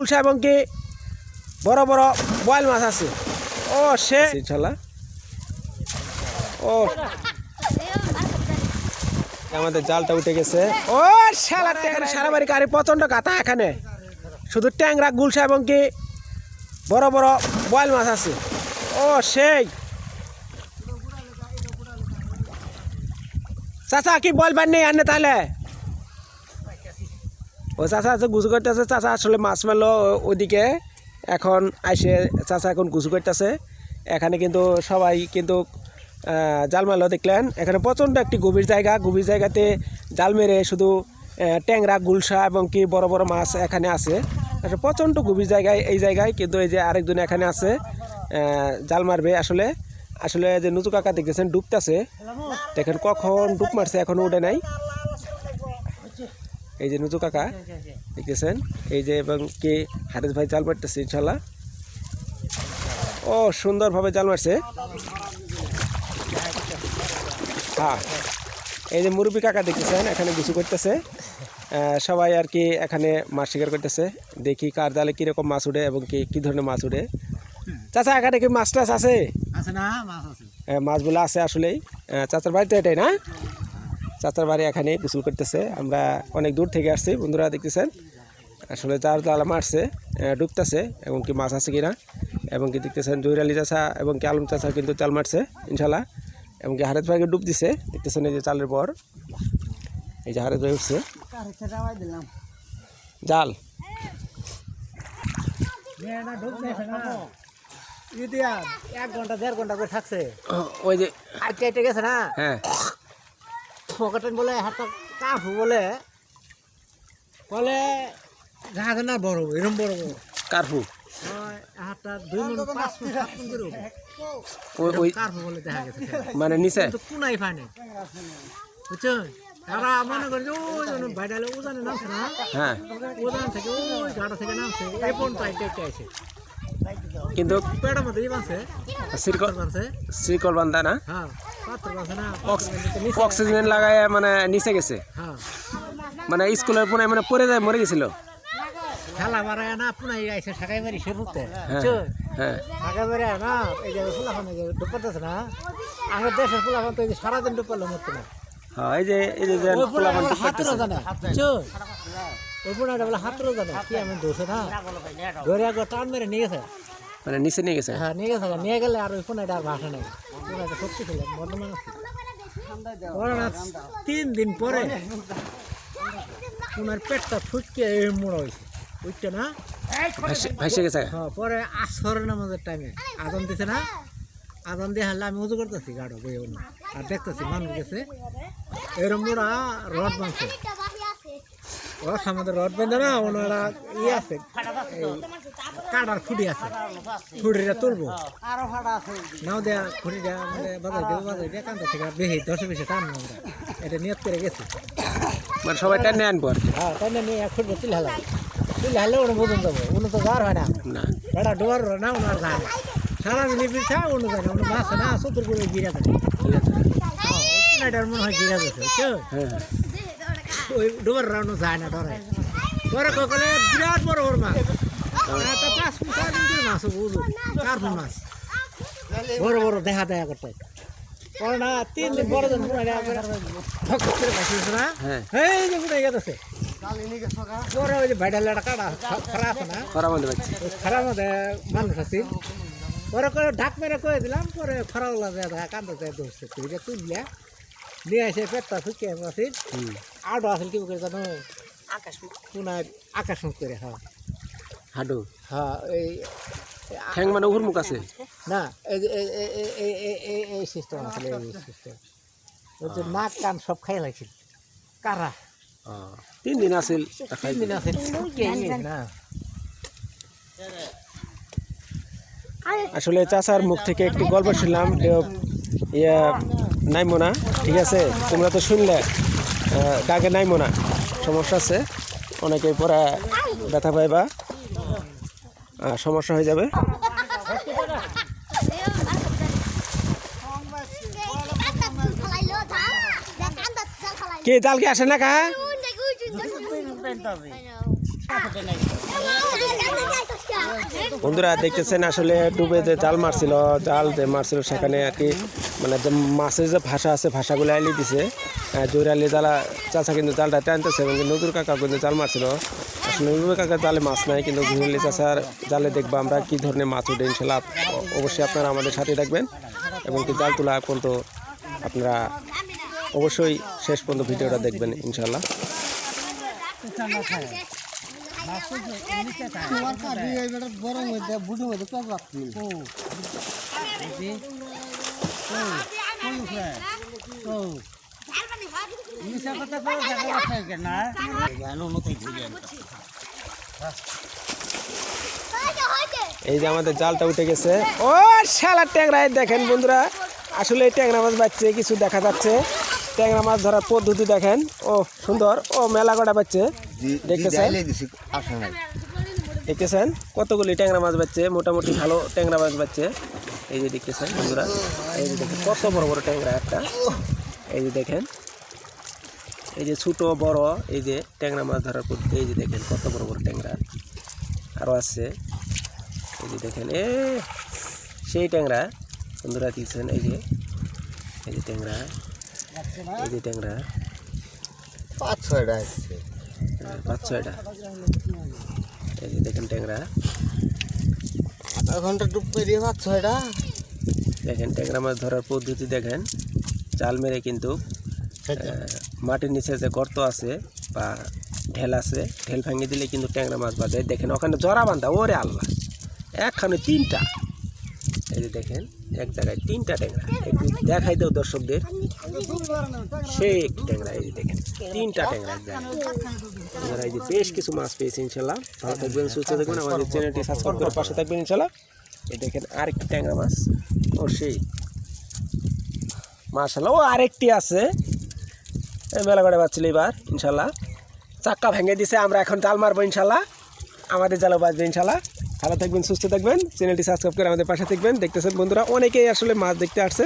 এবং কি বড় বড় বয়েল মাছ আছে। ও সে ও। আমাদের জালটা উঠে গেছে। ও শালা এখানে সারা বাড়ি গাড়ি প্রচণ্ড কাতা এখানে। শুধু ট্যাংরা গুলশা এবং কি বড় বড় বয়েল মাছ আছে। ও সেই। চাচা কি বল নেই আনে তাহলে? ও চাচা আছে গুছু করতেছে, চাচা আসলে মাছ মারলো ওদিকে। এখন আইসে চাচা এখন গুছু করতেছে। এখানে কিন্তু সবাই কিন্তু জাল মারলো, দেখলেন? এখানে প্রচণ্ড একটি গভীর জায়গা। গভীর জায়গাতে জাল মেরে শুধু ট্যাংরা, গুলশা এবং কি বড় বড় মাছ এখানে আছে। আসলে প্রচণ্ড গভীর জায়গায়, এই জায়গায় কিন্তু এই যে আরেকজন এখানে আছে জাল মারবে আসলে। আসলে যে নুচু কাকা দেখতেছেন, ডুবতেছে। দেখেন কখন ডুব মারছে, এখনও উঠে নাই। এই যে নুজু কাকা দেখতেছেন? এই যে এবং কি হারিস ভাই জাল মারতেছে ইনশাল্লাহ। ও সুন্দরভাবে জাল মারছে। হ্যাঁ। এই যে মুরব্বী কাকা দেখতেছেন এখানে গুছু করতেছে। সবাই আর কি এখানে মাছ শিকার করতেছে। দেখি কার জালে কীরকম মাছ উঠে এবং কি কী ধরনের মাছ উঠে। চাচা এখানে কি মাছ টাছ আছে? আছে মাছগুলো আছে আসলেই। চাচার বাড়িতে এটাই না? চাচার বাড়ি এখানে গোসল করতেছে। আমরা অনেক দূর থেকে আসছি বন্ধুরা দেখতেছেন? আসলে যার জাল মারছে ডুবতেছে এবং কি মাছ আছে কিনা এবং কি দেখতেছেন জহির আলী চাচা এবং কি আলম চাচা কিন্তু চাল মারছে ইনশাল্লাহ এবং কি হারেত ভাইকে ডুব দিছে দেখতেছেন এই যে চালের পর এই যে হারেত ভাই উঠছে। জাল। এক ঘণ্টা দেড় ঘণ্টা করে থাকছে। ওই যে আটকে আটকে গেছে না? হ্যাঁ। পকেটেন বলে হাতটা কাফু বলে। বলে জাহাজ না বড় এরকম বড় বড় কার্ফু। হয়, মন নিচে? কোনাই পায়নি বুঝছ? তারা মনে করে যে ওই বাইডালে উজানে নামছে না। হ্যাঁ। উজান থেকে ওই ঘাটা থেকে নামছে এই পর্যন্ত আইটে আইটে আছে কিন্তু পেটের মধ্যে ই বানছে শ্রীকল বানছে শ্রীকল বান্ধা না? হ্যাঁ। অক্সিজেন লাগায় মানে নিচে গেছে। হ্যাঁ। মানে স্কুলের পুনে মানে পড়ে যায় মরে গেছিল। খেলা মারায় না পুনাই আইসে সাকাই মারি সে রুখতে হ্যাঁ হ্যাঁ। মারি না এই যে ফুলাফান যে না? আগের দেশের ফুলাফান তো সারাদিন ডুপালে মরতো না। এই যে এই যে ফুলাফান জানে ওই পুনাটা বলে হাতরও জানে কি আমি দোষে না ধরে একবার টান মেরে নিয়ে গেছে। মানে নিচে নিয়ে গেছে। হ্যাঁ নিয়ে গেছে নিয়ে গেলে আর ওই পুনাটা আর ভাষা নেই। পুনাটা সত্যি ছিল বর্ধমান আছে। তিন দিন পরে পুনার পেটটা ফুটকে এই মোড়া হয়েছে। বুঝছ না? ভাসে- ভাসে গেছে। হ্যাঁ পরে আসরের নামাজের টাইমে আদান দিছে না? আদান দিয়ে হারলে আমি উজু করতেছি গাড়ো বই অন্য আর দেখতেছি মানুষ গেছে। এরম মোড়া রড বাঁধছে। রড আমাদের রড বেঁধে না ওনারা ইয়ে আছে। কাটার খুঁটি আছে। খুঁটিটা তুলবো। নাও দেয়া খুঁটিটা মানে বাজার দেবো বাজার দিয়ে কান্তা থেকে বেশি দশ বেশি টান আমরা। এটা নিয়ত করে গেছি। মানে সবাই টেনে আনব আর কি। হ্যাঁ তাই না নিয়ে এক ফুটবো তুলে হালাম তুলে হারলে ওটা বুঝুন যাব উনি তো যাওয়ার হয় না। বেটা ডোয়ার না ওনার যায় না। সারা দিন পিছা অন্য যায় না অন্য মাছ না সত্তর করে গিরা ওই পুনাটার মনে হয় গিরা বুঝছ? হ্যাঁ। ওই ডোবার রাউন্ড যায় না ডরে। ডরে কখলে বিরাট বড় বড় মাছ। বড় বড় দেখা দেখা করতে পরে না তিন দিন বড় দিন পুনা ঠক ঠক করে ভাসিয়েছে না এই যে পুনা গেছে পরে ওই যে ভাইডালাটা কাটা খারাপ আছে না করা বন্ধ পাচ্ছি ওই খারাপ মধ্যে মানুষ আছে পরে করে ঢাক মেরে কয়ে দিলাম পরে খারাপ লাগে কান্দা যায় দোষে তুললে নিয়ে পেটটা কি করে জানো আকাশ পুনায় আকাশ মুখ করে হ্যাঁ হাডু হ্যাঁ এই ঠ্যাং মানে উহুর মুখ আছে? না এই যে এই সিস্টেম আসলে এই সিস্টেম ওই যে নাক কান সব খাই লাগছিল কারা? তিন দিন আছিল তিন দিন আছে শুকিয়ে গিয়েছে না। আসলে চাচার মুখ থেকে একটু গল্প শুনলাম যে ইয়া নাইমো না ঠিক আছে? তোমরা তো শুনলে কাকে নাইমো না সমস্যা আছে অনেকে পরে ব্যথা পাইবা। সমস্যা হয়ে যাবে। কে জাল কি আসে না কা বন্ধুরা, দেখতেছেন আসলে ডুবে যে জাল মারছিল, জাল যে মারছিল সেখানে আর কি মানে যে মাছের যে ভাষা আছে, ভাষাগুলো আইলি দিছে। জোরালি জালা, চাচা কিন্তু জালটা টানতেছে এবং নজরুল কাকা কিন্তু জাল মারছিল। নজরুল কাকার জালে মাছ নাই কিন্তু ঘুরালি চাচার জালে দেখব আমরা কী ধরনের মাছ উঠে ইনশাল্লাহ অবশ্যই আপনারা আমাদের সাথে থাকবেন এবং কি জাল তোলা পর্যন্ত আপনারা অবশ্যই শেষ পর্যন্ত ভিডিওটা দেখবেন ইনশাল্লাহ বড় মধ্যে বুড়ি মধ্যে কাজ রাখছি মিশা কথা করে দেখা যাচ্ছে না জ্ঞান মতো ঘুরে এই যে আমাদের জালটা উঠে গেছে। ও শালা ট্যাংরা দেখেন বন্ধুরা আসলে এই ট্যাংরা মাছ বাচ্চে কিছু দেখা যাচ্ছে। ট্যাংরা মাছ ধরার পদ্ধতি দেখেন। ও সুন্দর। ও মেলা কটা বাচ্চে দেখতেছেন? দেখতেছেন? কতগুলি ট্যাংরা মাছ বাচ্চে মোটামুটি ভালো ট্যাংরা মাছ বাচ্চে। এই যে দেখতেছেন বন্ধুরা এই যে দেখেন কত বড় বড় ট্যাংরা একটা। এই যে দেখেন এই যে ছোটো বড় এই যে ট্যাংরা মাছ ধরার পদ্ধতি এই যে দেখেন কত বড় বড় ট্যাংরা। আরও আছে। এই যে দেখেন এ সেই ট্যাংরা। বন্ধুরা দিচ্ছেন এই যে এই যে ট্যাংরা এই যে ট্যাংরা। পাঁচ ছয়টা আসছে হ্যাঁ, পাঁচ ছয়টা। এই যে দেখেন ট্যাংরা। আধা ঘণ্টা ডুব পেরিয়ে পাঁচ ছয়টা। দেখেন ট্যাংরা মাছ ধরার পদ্ধতি দেখেন। জাল মেরে কিন্তু মাটির নিচে যে গর্ত আছে বা ঢেল আছে ঢেল ভাঙিয়ে দিলে কিন্তু ট্যাংরা মাছ বাঁধে দেখেন ওখানে জরা বান্ধা ওরে আল্লাহ। একখানে তিনটা। এই যে দেখেন এক জায়গায় তিনটা ট্যাংরা। একটু দেখাই দেও দর্শকদের। সেই একটি ট্যাংরা এই যে দেখেন তিনটা ট্যাংরা এক জায়গায়। আপনারা এই যে বেশ কিছু মাছ পেয়েছি ইনশাল্লাহ ভালো থাকবেন সুস্থ থাকবেন। আমাদের চ্যানেলটি সাবস্ক্রাইব করে পাশে থাকবেন ইনশাল্লাহ এই দেখেন আরেকটি ট্যাংরা মাছ। ও সেই। মার্শাল্লাহ ও আরেকটি আছে। মেলা করে পাচ্ছিল এবার ইনশাল্লাহ। চাক্কা ভেঙে দিছে আমরা এখন জাল মারবো ইনশাল্লাহ। আমাদের জালও বাজবে ইনশাল্লাহ। ভালো থাকবেন সুস্থ থাকবেন। চ্যানেলটি সাবস্ক্রাইব করে আমাদের পাশে থাকবেন। দেখতেছেন বন্ধুরা অনেকেই আসলে মাছ দেখতে আসছে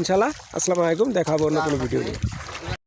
ইনশাল্লাহ। আসসালামু আলাইকুম দেখা হবে অন্য কোনো ভিডিও নিয়ে।